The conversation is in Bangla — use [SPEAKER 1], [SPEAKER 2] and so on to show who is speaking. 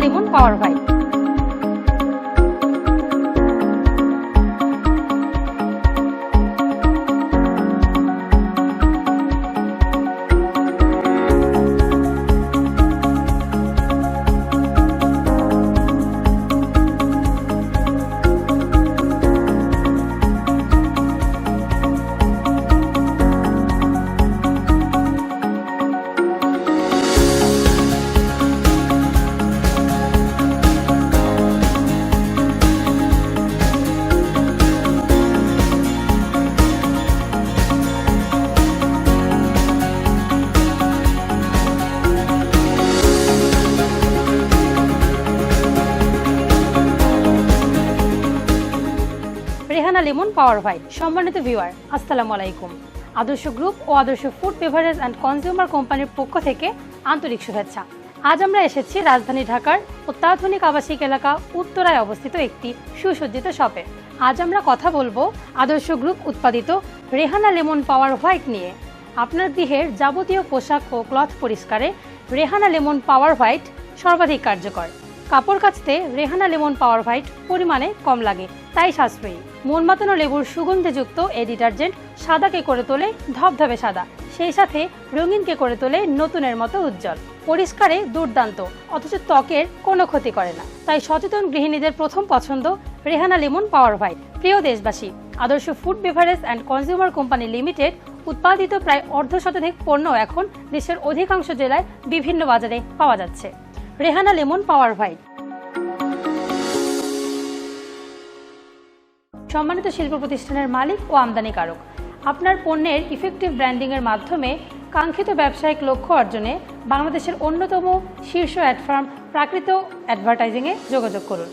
[SPEAKER 1] লিমন পাওয়ার ভাইট রেহানা লিমন পাওয়ার ভাইট সম্মানিত ভিউয়ার আসসালামু আলাইকুম। আদর্শ গ্রুপ ও আদর্শ ফুড বেভারেজ অ্যান্ড কনজিউমার কোম্পানির পক্ষ থেকে আন্তরিক শুভেচ্ছা। আজ আমরা এসেছি রাজধানী ঢাকার অত্যাধুনিক আবাসিক এলাকা উত্তরায় অবস্থিত একটি সুসজ্জিত শপে। আজ আমরা কথা বলব আদর্শ গ্রুপ উৎপাদিত রেহানা লেমন পাওয়ার হোয়াইট নিয়ে। আপনার গৃহের যাবতীয় পোশাক ও ক্লথ পরিষ্কারে রেহানা লেমন পাওয়ার হোয়াইট সর্বাধিক কার্যকর। কাপড় কাচতে রেহানা লেমন পাওয়ার হোয়াইট পরিমাণে কম লাগে। তাই সাশ্রয়ী। মন মাতানো লেবুর সুগন্ধিযুক্ত এই ডিটারজেন্ট সাদাকে করে তোলে ধবধবে সাদা। সেই সাথে রঙিনকে করে তোলে নতুনের মতো উজ্জ্বল। পরিষ্কারে দুর্দান্ত, অথচ ত্বকের কোনো ক্ষতি করে না। তাই সচেতন গৃহিণীদের প্রথম পছন্দ রেহানা লেমন পাওয়ার হোয়াইট। প্রিয় দেশবাসী, Adarsha food beverage and consumer company limited উৎপাদিত প্রায় অর্ধ শতাধিক পণ্য এখন দেশের অধিকাংশ জেলায় বিভিন্ন বাজারে পাওয়া যাচ্ছে। রেহানা লেমন পাওয়ার হোয়াইট সম্মানিত শিল্প প্রতিষ্ঠানের মালিক ও আমদানিকারক, আপনার পণ্যের ইফেক্টিভ ব্র্যান্ডিংয়ের মাধ্যমে কাঙ্ক্ষিত ব্যবসায়িক লক্ষ্য অর্জনে বাংলাদেশের অন্যতম শীর্ষ অ্যাডফার্ম প্রাকৃত অ্যাডভার্টাইজিংয়ে যোগাযোগ করুন।